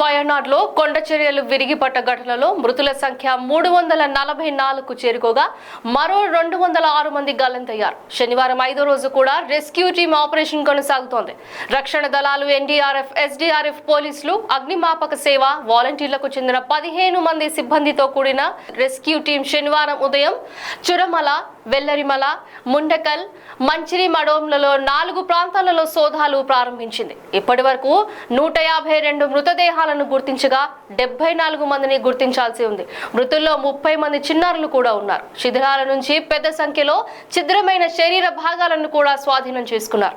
వయనాడ్లో కొండ చర్యలు విరిగిపడ్డ ఘటనలో మృతుల సంఖ్య మూడు వందల నలభై నాలుగు చేరుకోగా మరో రెండు వందల ఆరు మంది గల్లంతయ్యారు శనివారం ఐదో రోజు కూడా రెస్క్యూ టీం ఆపరేషన్ కొనసాగుతోంది. రక్షణ దళాలు ఎన్డీఆర్ఎఫ్ ఎస్డీఆర్ఎఫ్ పోలీసులు అగ్నిమాపక సేవ వాలంటీర్లకు చెందిన పదిహేను మంది సిబ్బందితో కూడిన రెస్క్యూ టీం శనివారం ఉదయం చురమల వెల్లరిమల ముండకల్ మంచిరి మడోంలలో నాలుగు ప్రాంతాలలో సోదాలు ప్రారంభించింది. ఇప్పటి వరకు నూట యాభై రెండు మృతదేహాలను గుర్తించగా డెబ్బై నాలుగు మందిని గుర్తించాల్సి ఉంది. మృతుల్లో ముప్పై మంది చిన్నారులు కూడా ఉన్నారు. శిథిలాల నుంచి పెద్ద సంఖ్యలో ఛిద్రమైన శరీర భాగాలను కూడా స్వాధీనం చేసుకున్నారు.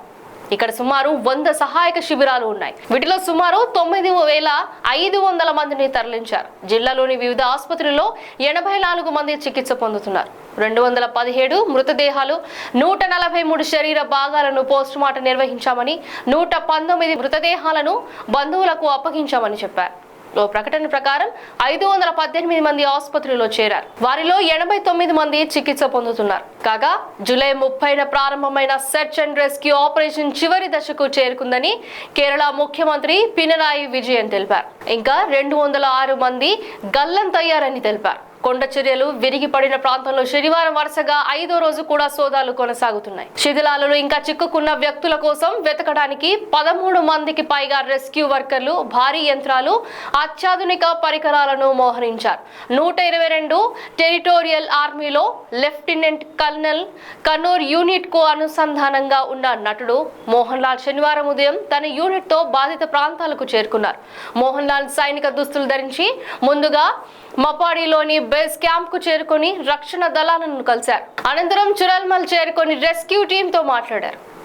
ఇక్కడ సుమారు వంద సహాయక శిబిరాలు ఉన్నాయి. వీటిలో సుమారు తొమ్మిది వేల ఐదు వందల మందిని తరలించారు. జిల్లాలోని వివిధ ఆసుపత్రుల్లో ఎనభై నాలుగు మంది చికిత్స పొందుతున్నారు. రెండు వందల పదిహేడు మృతదేహాలు నూట నలభై మూడు శరీర భాగాలను పోస్టుమార్టం నిర్వహించామని నూట పంతొమ్మిది మృతదేహాలను బంధువులకు అప్పగించామని చెప్పారు. ఓ ప్రకటన ప్రకారం ఐదు వందల పద్దెనిమిది మంది ఆసుపత్రిలో చేరారు. వారిలో ఎనభై తొమ్మిది మంది చికిత్స పొందుతున్నారు. కాగా జూలై ముప్పైన ప్రారంభమైన సెర్చ్ అండ్ రెస్క్యూ ఆపరేషన్ చివరి దశకు చేరుకుందని కేరళ ముఖ్యమంత్రి పినరాయి విజయన్ తెలిపారు. ఇంకా రెండు వందల ఆరు మంది గల్లంతయ్యారని తెలిపారు. కొండ చర్యలు విరిగిపడిన ప్రాంతంలో శనివారం వరుసగా ఐదో రోజు కూడా సోదాలు కొనసాగుతున్నాయి. శిథిలాలలో ఇంకా చిక్కుకున్న వ్యక్తుల కోసం వెతకడానికి పదమూడు మందికి పైగా రెస్క్యూ వర్కర్లు భారీ యంత్రాలు అత్యాధునిక పరికరాలను మోహరించారు. నూట ఇరవై రెండు టెరిటోరియల్ ఆర్మీలో లెఫ్టినెంట్ కల్నల్ కన్నూర్ యూనిట్కు అనుసంధానంగా ఉన్న నటుడు మోహన్ లాల్ శనివారం ఉదయం తన యూనిట్తో బాధిత ప్రాంతాలకు చేరుకున్నారు. మోహన్ లాల్ సైనిక దుస్తులు ధరించి ముందుగా మపాడిలోని బేస్ క్యాంప్కు చేరుకొని రక్షణ దళాలను కలిశారు. అనంతరం చురల్మల్ చేరుకొని రెస్క్యూ టీంతో మాట్లాడారు.